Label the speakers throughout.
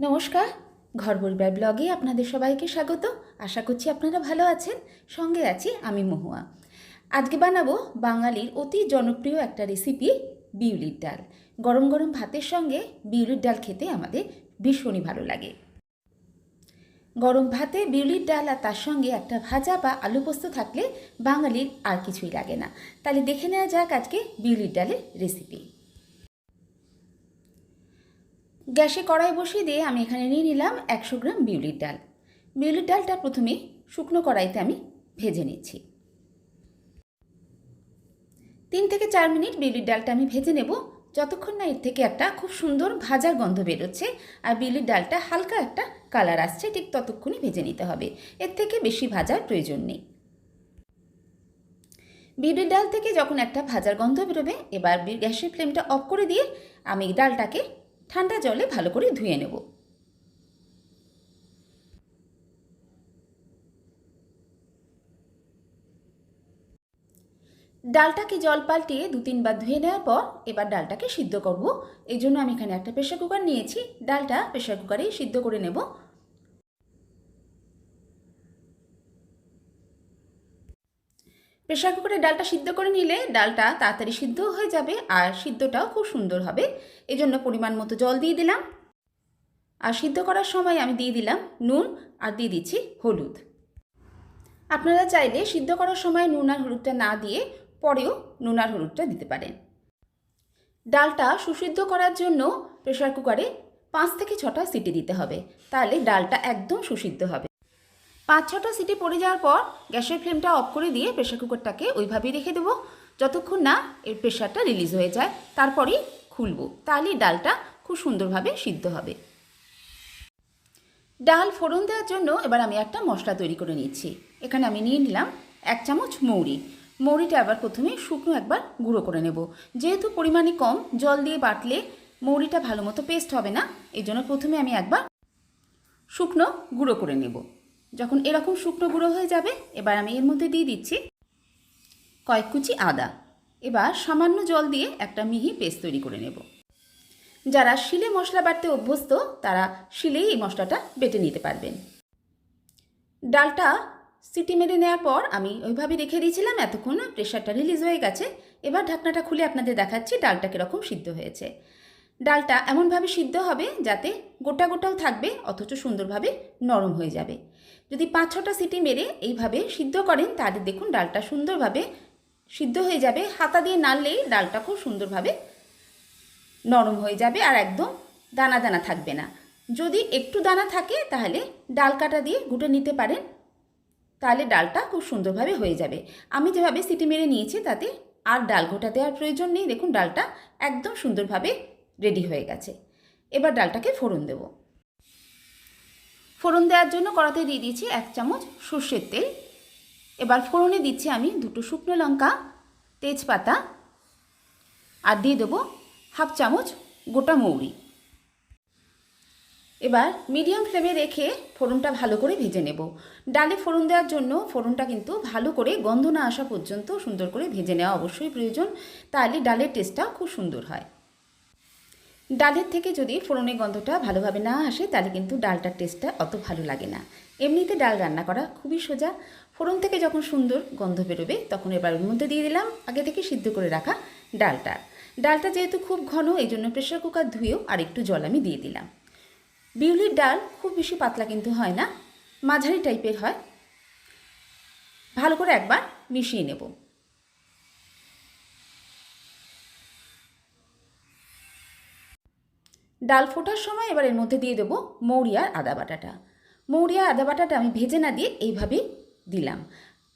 Speaker 1: নমস্কার। ঘর পরিবার ব্লগে আপনাদের সবাইকে স্বাগত। আশা করছি আপনারা ভালো আছেন। সঙ্গে আছি আমি মহুয়া। আজকে বানাবো বাঙালির অতি জনপ্রিয় একটা রেসিপি বিউলির ডাল। গরম গরম ভাতের সঙ্গে বিউলির ডাল খেতে আমাদের ভীষণই ভালো লাগে। গরম ভাতে বিউলির ডাল আর তার সঙ্গে একটা ভাজা বা আলু পোস্ত থাকলে বাঙালির আর কিছুই লাগে না। তাহলে দেখে নেওয়া যাক আজকে বিউলির ডালের রেসিপি গ্যাসে কড়াই বসিয়ে দিয়ে আমি এখানে নিয়ে নিলাম একশো গ্রাম বিউলির ডাল। বিউলির ডালটা প্রথমে শুকনো কড়াইতে আমি ভেজে নিচ্ছি। তিন থেকে চার মিনিট বিউলির ডালটা আমি ভেজে নেব। যতক্ষণ না এর থেকে একটা খুব সুন্দর ভাজার গন্ধ বেরোচ্ছে আর বিউলির ডালটা হালকা একটা কালার আসছে, ঠিক ততক্ষণই ভেজে নিতে হবে। এর থেকে বেশি ভাজার প্রয়োজন নেই। বিউলির ডাল থেকে যখন একটা ভাজার গন্ধ বেরোবে, এবার গ্যাসের ফ্লেমটা অফ করে দিয়ে আমি ডালটাকে ঠান্ডা জলে ভালো করে ধুয়ে নেব। ডালটাকে জল পাল্টিয়ে দু তিনবার ধুয়ে নেওয়ার পর এবার ডালটাকে সিদ্ধ করব। এই জন্য আমি এখানে একটা প্রেশার কুকার নিয়েছি। ডালটা প্রেশার কুকারেই সিদ্ধ করে নেব। প্রেশার কুকারে ডালটা সিদ্ধ করে নিলে ডালটা তাড়াতাড়ি সিদ্ধ হয়ে যাবে আর সিদ্ধটাও খুব সুন্দর হবে। এজন্য পরিমাণ মতো জল দিয়ে দিলাম। আর সিদ্ধ করার সময় আমি দিয়ে দিলাম নুন আর দিয়ে দিচ্ছি হলুদ। আপনারা চাইলে সিদ্ধ করার সময় নুন আর হলুদটা না দিয়ে পরেও নুন আর হলুদটা দিতে পারেন। ডালটা সুসিদ্ধ করার জন্য প্রেশার কুকারে পাঁচ থেকে ছটা সিটি দিতে হবে। তাহলে ডালটা একদম সুসিদ্ধ হবে। পাঁচ ছটা সিটি পড়ে যাওয়ার পর গ্যাসের ফ্লেমটা অফ করে দিয়ে প্রেশার কুকারটাকে ওইভাবেই রেখে দেবো। যতক্ষণ না এর প্রেশারটা রিলিজ হয়ে যায়, তারপরেই খুলবো। তাহলেই ডালটা খুব সুন্দরভাবে সিদ্ধ হবে। ডাল ফোড়ন দেওয়ার জন্য এবার আমি একটা মশলা তৈরি করে নিচ্ছি। এখানে আমি নিয়ে নিলাম এক চামচ মৌরি। মৌরিটা আবার প্রথমে শুকনো একবার গুঁড়ো করে নেব। যেহেতু পরিমাণে কম, জল দিয়ে বাটলে মৌরিটা ভালো মতো পেস্ট হবে না এই জন্য প্রথমে আমি একবার শুকনো গুঁড়ো করে নেব। যখন এরকম শুকনো গুঁড়ো হয়ে যাবে, এবার আমি এর মধ্যে দিয়ে দিচ্ছি কয়েক কুচি আদা। এবার সামান্য জল দিয়ে একটা মিহি পেস্ট তৈরি করে নেব। যারা শিলে মশলা বাটতে অভ্যস্ত, তারা শিলেই এই মশলাটা বেটে নিতে পারবেন। ডালটা সিটি মেরে নেওয়ার পর আমি ওইভাবে রেখে দিয়েছিলাম, এতক্ষণ প্রেশারটা রিলিজ হয়ে গেছে। এবার ঢাকনাটা খুলে আপনাদের দেখাচ্ছি ডালটা কীরকম সিদ্ধ হয়েছে। ডালটা এমনভাবে সিদ্ধ হবে যাতে গোটা গোটাও থাকবে, অথচ সুন্দরভাবে নরম হয়ে যাবে। যদি পাঁচ ছটা সিটি মেরে এইভাবে সিদ্ধ করেন, তাহলে দেখুন ডালটা সুন্দরভাবে সিদ্ধ হয়ে যাবে। হাতা দিয়ে নাড়লেই ডালটা খুব সুন্দরভাবে নরম হয়ে যাবে আর একদম দানা দানা থাকবে না। যদি একটু দানা থাকে, তাহলে ডাল কাটা দিয়ে গুটে নিতে পারেন, তাহলে ডালটা খুব সুন্দরভাবে হয়ে যাবে। আমি যেভাবে সিটি মেরে নিয়েছি, তাতে আর ডাল ঘোটা দেওয়ার প্রয়োজন নেই। দেখুন, ডালটা একদম সুন্দরভাবে রেডি হয়ে গেছে। এবার ডালটাকে ফোড়ন দেব। ফোড়ন দেওয়ার জন্য কড়াতে দিয়ে দিয়েছি এক চামচ সর্ষের তেল। এবার ফোড়নে দিচ্ছি আমি দুটো শুকনো লঙ্কা, তেজপাতা আর দিয়ে দেবো হাফ চামচ গোটা মৌরি। এবার মিডিয়াম ফ্লেমে রেখে ফোড়নটা ভালো করে ভেজে নেব। ডালে ফোড়ন দেওয়ার জন্য ফোড়নটা কিন্তু ভালো করে গন্ধ না আসা পর্যন্ত সুন্দর করে ভেজে নেওয়া অবশ্যই প্রয়োজন। তাহলে ডালের টেস্টটা খুব সুন্দর হয়। ডালের থেকে যদি ফোড়নের গন্ধটা ভালোভাবে না আসে, তাহলে কিন্তু ডালটার টেস্টটা অত ভালো লাগে না। এমনিতে ডাল রান্না করা খুবই সোজা। ফোড়ন থেকে যখন সুন্দর গন্ধ বেরোবে, তখন এবার ওর মধ্যে দিয়ে দিলাম, আগে থেকে সিদ্ধ করে রাখা ডালটা। ডালটা যেহেতু খুব ঘন, এই জন্য প্রেশার কুকার ধুয়েও আর একটু জল আমি দিয়ে দিলাম। বিউলির ডাল খুব বেশি পাতলা কিন্তু হয় না, মাঝারি টাইপের হয়। ভালো করে একবার মিশিয়ে নেব। ডাল ফোটার সময় এবার এর মধ্যে দিয়ে দেবো মৌরি আর আদা বাটাটা। মৌরি আর আদা বাটাটা আমি ভেজে না দিয়ে এইভাবেই দিলাম।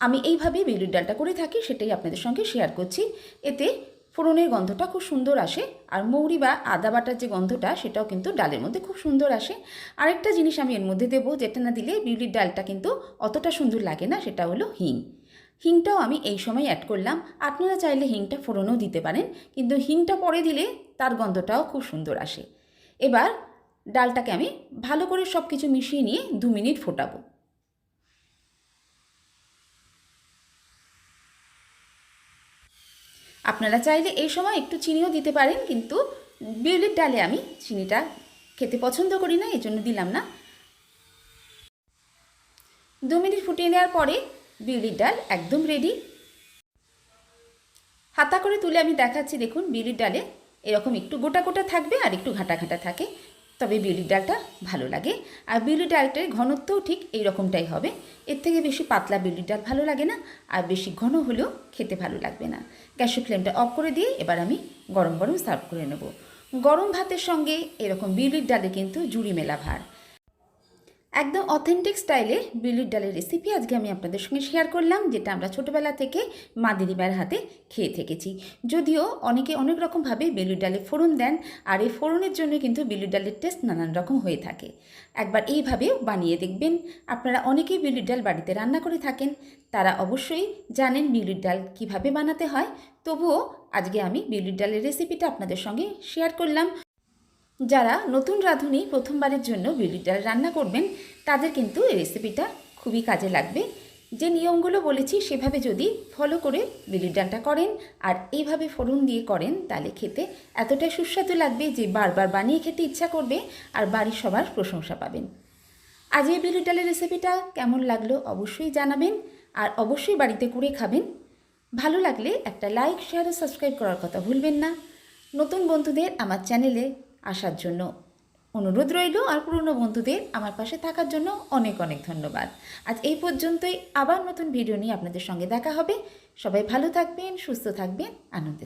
Speaker 1: আমি এইভাবেই বিউলির ডালটা করে থাকি, সেটাই আপনাদের সঙ্গে শেয়ার করছি। এতে ফোড়নের গন্ধটা খুব সুন্দর আসে আর মৌরি বা আদা বাটার যে গন্ধটা, সেটাও কিন্তু ডালের মধ্যে খুব সুন্দর আসে। আরেকটা জিনিস আমি এর মধ্যে দেবো, যেটা না দিলে বিউলির ডালটা কিন্তু অতটা সুন্দর লাগে না, সেটা হলো হিং। হিংটাও আমি এই সময় অ্যাড করলাম। আপনারা চাইলে হিংটা ফোড়নও দিতে পারেন, কিন্তু হিংটা পরে দিলে তার গন্ধটাও খুব সুন্দর আসে। এবার ডালটাকে আমি ভালো করে সব কিছু মিশিয়ে নিয়ে দু মিনিট ফোটাবো। আপনারা চাইলে এই সময় একটু চিনিও দিতে পারেন, কিন্তু বিউলির ডালে আমি চিনিটা খেতে পছন্দ করি না এই জন্য দিলাম না। দু মিনিট ফুটিয়ে নেওয়ার পরে বিউলির ডাল একদম রেডি হাতা করে তুলে আমি দেখাচ্ছি, দেখুন বিউলির ডালে এরকম একটু গোটা গোটা থাকবে আর একটু ঘাটা ঘাটা থাকে। তবে বিউলির ডালটা ভালো লাগে। আর বিউলির ডালটার ঘনত্বও ঠিক এই রকমটাই হবে। এর থেকে বেশি পাতলা বিউলির ডাল ভালো লাগে না, আর বেশি ঘন হলেও খেতে ভালো লাগবে না। গ্যাসের ফ্লেমটা অফ করে দিয়ে এবার আমি গরম গরম সার্ভ করে নেব। গরম ভাতের সঙ্গে এরকম বিউলির ডালে কিন্তু জুড়ি মেলা ভার। একদম অথেন্টিক স্টাইলে বিউলির ডালের রেসিপি আজকে আমি আপনাদের সঙ্গে শেয়ার করলাম, যেটা আমরা ছোটোবেলা থেকে মা দিদিমার হাতে খেয়ে থেকেছি। যদিও অনেকে অনেক রকমভাবে বিউলির ডালে ফোড়ন দেন, আর এই ফোড়নের জন্য কিন্তু বিউলির ডালের টেস্ট নানান রকম হয়ে থাকে। একবার এইভাবেও বানিয়ে দেখবেন। আপনারা অনেকেই বিউলির ডাল বাড়িতে রান্না করে থাকেন, তারা অবশ্যই জানেন বিউলির ডাল কীভাবে বানাতে হয়। তবুও আজকে আমি বিউলির ডালের রেসিপিটা আপনাদের সঙ্গে শেয়ার করলাম। যারা নতুন রাঁধুনি প্রথমবারের জন্য বিউলির ডাল রান্না করবেন, তাদের কিন্তু এই রেসিপিটা খুবই কাজে লাগবে। যে নিয়মগুলো বলেছি, সেভাবে যদি ফলো করে বিউলির ডালটা করেন আর এইভাবে ফোড়ন দিয়ে করেন, তাহলে খেতে এতটাই সুস্বাদু লাগবে যে বারবার বানিয়ে খেতে ইচ্ছা করবে আর বাড়ির সবার প্রশংসা পাবেন। আজ এই বিউলির ডালের রেসিপিটা কেমন লাগল অবশ্যই জানাবেন আর অবশ্যই বাড়িতে করে খাবেন। ভালো লাগলে একটা লাইক শেয়ার ও সাবস্ক্রাইব করার কথা ভুলবেন না। নতুন বন্ধুদের আমার চ্যানেলে আসার জন্য অনুরোধ রইল আর পুরনো বন্ধুদের আমার পাশে থাকার জন্য অনেক অনেক ধন্যবাদ। আজ এই পর্যন্তই আবার নতুন ভিডিও নিয়ে আপনাদের সঙ্গে দেখা হবে। সবাই ভালো থাকবেন, সুস্থ থাকবেন, আনন্দে